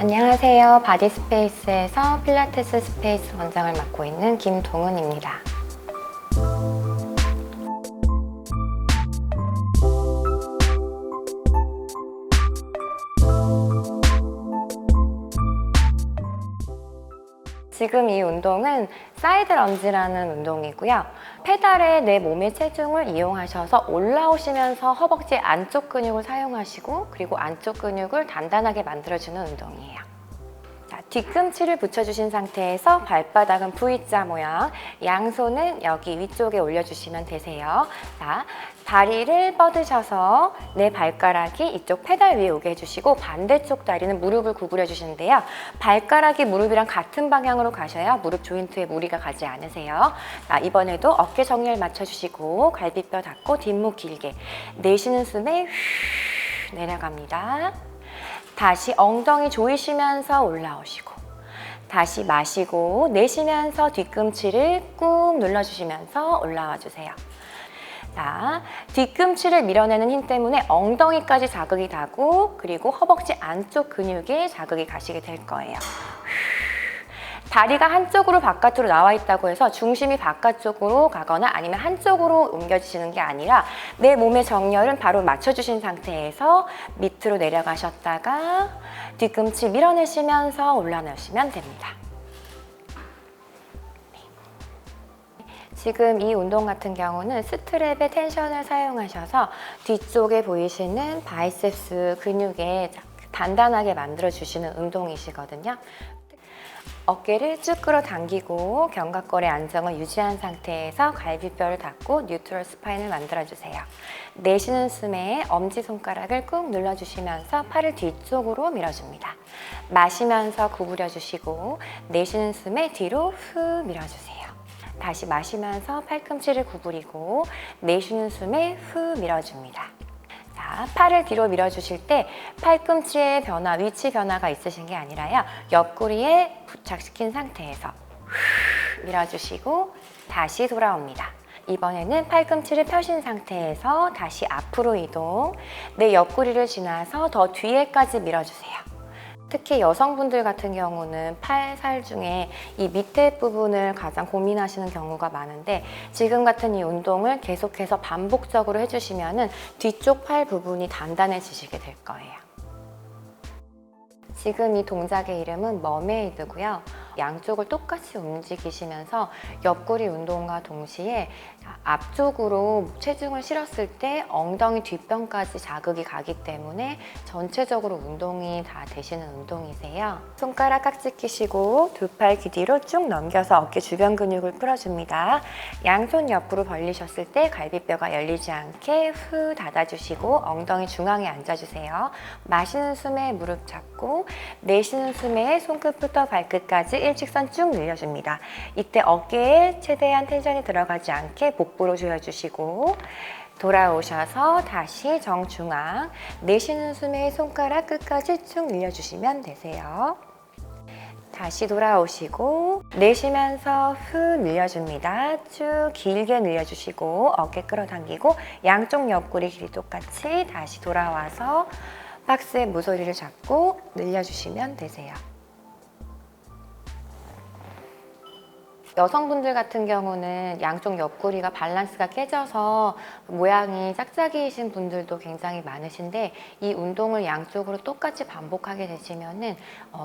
안녕하세요. 바디스페이스에서 필라테스 스페이스 원장을 맡고 있는 김동은입니다. 지금 이 운동은 사이드 런지라는 운동이고요. 페달에 내 몸의 체중을 이용하셔서 올라오시면서 허벅지 안쪽 근육을 사용하시고 그리고 안쪽 근육을 단단하게 만들어주는 운동이에요. 자, 뒤꿈치를 붙여주신 상태에서 발바닥은 V자 모양, 양손은 여기 위쪽에 올려주시면 되세요. 자, 다리를 뻗으셔서 내 발가락이 이쪽 페달 위에 오게 해주시고 반대쪽 다리는 무릎을 구부려 주시는데요. 발가락이 무릎이랑 같은 방향으로 가셔야 무릎 조인트에 무리가 가지 않으세요. 자, 이번에도 어깨 정렬 맞춰주시고 갈비뼈 닫고 뒷목 길게 내쉬는 숨에 휘 내려갑니다. 다시 엉덩이 조이시면서 올라오시고 다시 마시고 내쉬면서 뒤꿈치를 꾹 눌러주시면서 올라와 주세요. 자, 뒤꿈치를 밀어내는 힘 때문에 엉덩이까지 자극이 가고 그리고 허벅지 안쪽 근육에 자극이 가시게 될 거예요. 다리가 한쪽으로 바깥으로 나와 있다고 해서 중심이 바깥쪽으로 가거나 아니면 한쪽으로 옮겨지시는 게 아니라 내 몸의 정렬은 바로 맞춰주신 상태에서 밑으로 내려가셨다가 뒤꿈치 밀어내시면서 올라내시면 됩니다. 지금 이 운동 같은 경우는 스트랩의 텐션을 사용하셔서 뒤쪽에 보이시는 바이셉스 근육에 단단하게 만들어 주시는 운동이시거든요. 어깨를 쭉 끌어당기고 견갑골의 안정을 유지한 상태에서 갈비뼈를 닫고 뉴트럴 스파인을 만들어주세요. 내쉬는 숨에 엄지손가락을 꾹 눌러주시면서 팔을 뒤쪽으로 밀어줍니다. 마시면서 구부려주시고 내쉬는 숨에 뒤로 후 밀어주세요. 다시 마시면서 팔꿈치를 구부리고 내쉬는 숨에 후 밀어줍니다. 자, 팔을 뒤로 밀어주실 때 팔꿈치의 변화, 위치 변화가 있으신 게 아니라요. 옆구리에 부착시킨 상태에서 후 밀어주시고 다시 돌아옵니다. 이번에는 팔꿈치를 펴신 상태에서 다시 앞으로 이동, 내 옆구리를 지나서 더 뒤에까지 밀어주세요. 특히 여성분들 같은 경우는 팔살 중에 이 밑에 부분을 가장 고민하시는 경우가 많은데 지금 같은 이 운동을 계속해서 반복적으로 해주시면 뒤쪽 팔 부분이 단단해지시게 될 거예요. 지금 이 동작의 이름은 머메이드고요. 양쪽을 똑같이 움직이시면서 옆구리 운동과 동시에 앞쪽으로 체중을 실었을 때 엉덩이 뒷변까지 자극이 가기 때문에 전체적으로 운동이 다 되시는 운동이세요. 손가락 깍지 끼시고 두 팔 귀뒤로 쭉 넘겨서 어깨 주변 근육을 풀어줍니다. 양손 옆으로 벌리셨을 때 갈비뼈가 열리지 않게 후 닫아주시고 엉덩이 중앙에 앉아주세요. 마시는 숨에 무릎 잡고 내쉬는 숨에 손끝부터 발끝까지 일직선 쭉 늘려줍니다. 이때 어깨에 최대한 텐션이 들어가지 않게 복부로 조여주시고 돌아오셔서 다시 정중앙 내쉬는 숨에 손가락 끝까지 쭉 늘려주시면 되세요. 다시 돌아오시고 내쉬면서 후 늘려줍니다. 쭉 길게 늘려주시고 어깨 끌어당기고 양쪽 옆구리 길이 똑같이 다시 돌아와서 박스의 무소리를 잡고 늘려주시면 되세요. 여성분들 같은 경우는 양쪽 옆구리가 밸런스가 깨져서 모양이 짝짝이이신 분들도 굉장히 많으신데 이 운동을 양쪽으로 똑같이 반복하게 되시면 은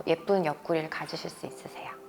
예쁜 옆구리를 가지실 수 있으세요.